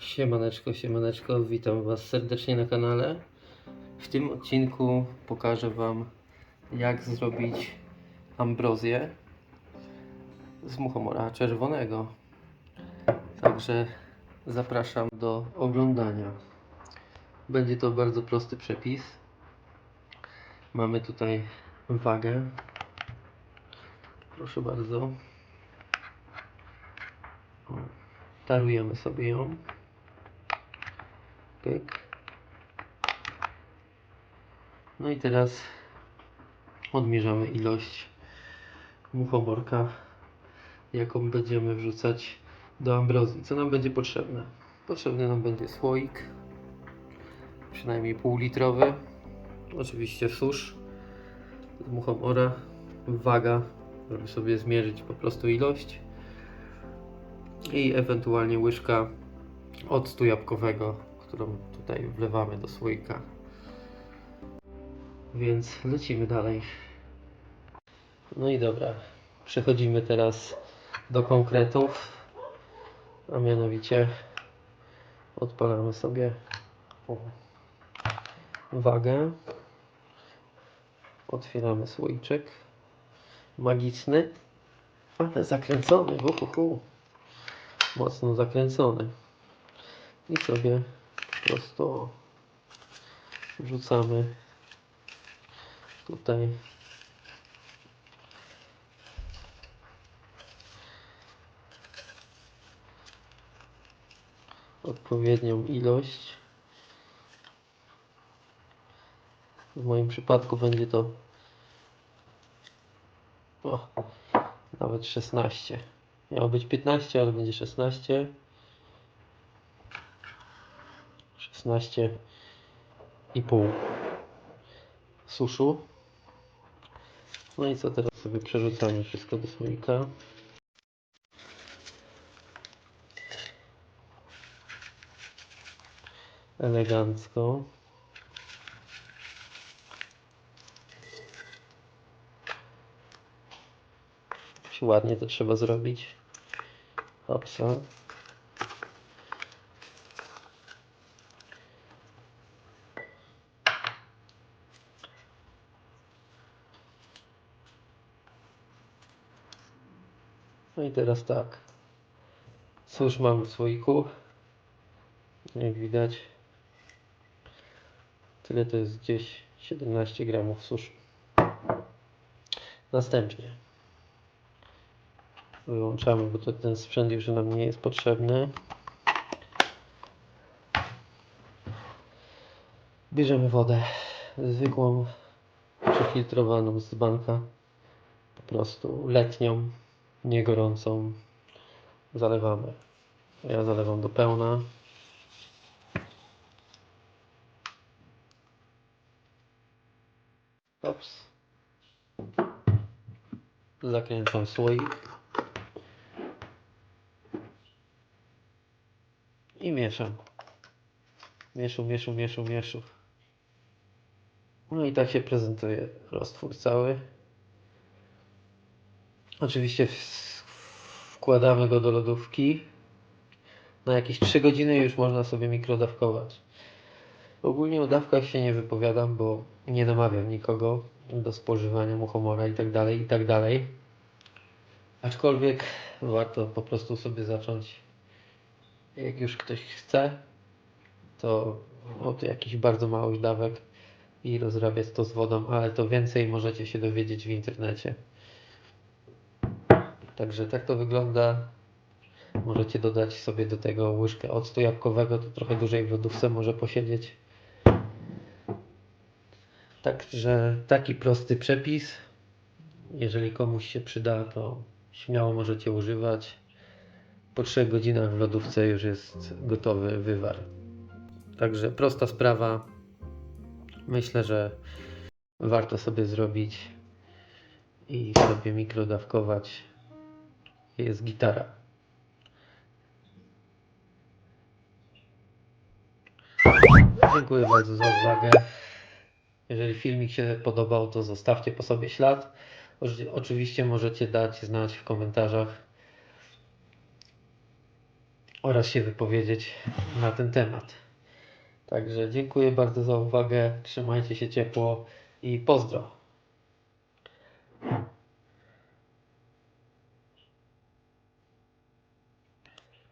Siemaneczko, siemaneczko, witam Was serdecznie na kanale. W tym odcinku pokażę Wam jak zrobić ambrozję z muchomora czerwonego. Także zapraszam do oglądania. Będzie to bardzo prosty przepis. Mamy tutaj wagę. Proszę bardzo. Tarujemy sobie ją. Pyk. No i teraz odmierzamy ilość muchomorka, jaką będziemy wrzucać do ambrozji. Co nam będzie potrzebne? Potrzebny nam będzie słoik, przynajmniej pół litrowy. Oczywiście susz z muchomora, waga, żeby sobie zmierzyć po prostu ilość i ewentualnie łyżka octu jabłkowego, którą tutaj wlewamy do słoika. Więc lecimy dalej. No i dobra, przechodzimy teraz do konkretów, a mianowicie odpalamy sobie wagę, otwieramy słoiczek magiczny, ale zakręcony, uhuhu, mocno zakręcony i sobie po prostu wrzucamy tutaj odpowiednią ilość. W moim przypadku będzie to o, nawet 16. Miało być 15, ale będzie 16. 16 i pół suszu. No i co teraz sobie przerzucamy wszystko do słoika. Elegancko. Ładnie to trzeba zrobić. Hopsa. No i teraz tak. Cóż mam w słoiku? Jak widać. Tyle to jest gdzieś 17 gramów suszu. Następnie wyłączamy, bo to ten sprzęt już nam nie jest potrzebny. Bierzemy wodę zwykłą, przefiltrowaną z banka, po prostu letnią, nie gorącą. Zalewamy. Ja zalewam do pełna. Ops. Zakręcam słoik. I mieszam. Mieszu, mieszu, mieszu, mieszu. No i tak się prezentuje roztwór cały. Oczywiście wkładamy go do lodówki. Na jakieś 3 godziny już można sobie mikrodawkować. Ogólnie o dawkach się nie wypowiadam, bo nie namawiam nikogo do spożywania muchomora i tak dalej, i tak. Aczkolwiek warto po prostu sobie zacząć, jak już ktoś chce, to od jakichś bardzo małych dawek i rozrabiać to z wodą, ale to więcej możecie się dowiedzieć w internecie. Także tak to wygląda. Możecie dodać sobie do tego łyżkę octu jabłkowego, to trochę dłużej w lodówce może posiedzieć. Także taki prosty przepis. Jeżeli komuś się przyda, to śmiało możecie używać. Po 3 godzinach w lodówce już jest gotowy wywar. Także prosta sprawa. Myślę, że warto sobie zrobić i sobie mikrodawkować. Jest gitara. Dziękuję bardzo za uwagę. Jeżeli filmik się podobał, to zostawcie po sobie ślad. Oczy- Oczywiście możecie dać znać w komentarzach, oraz się wypowiedzieć na ten temat. Także dziękuję bardzo za uwagę, trzymajcie się ciepło i pozdro.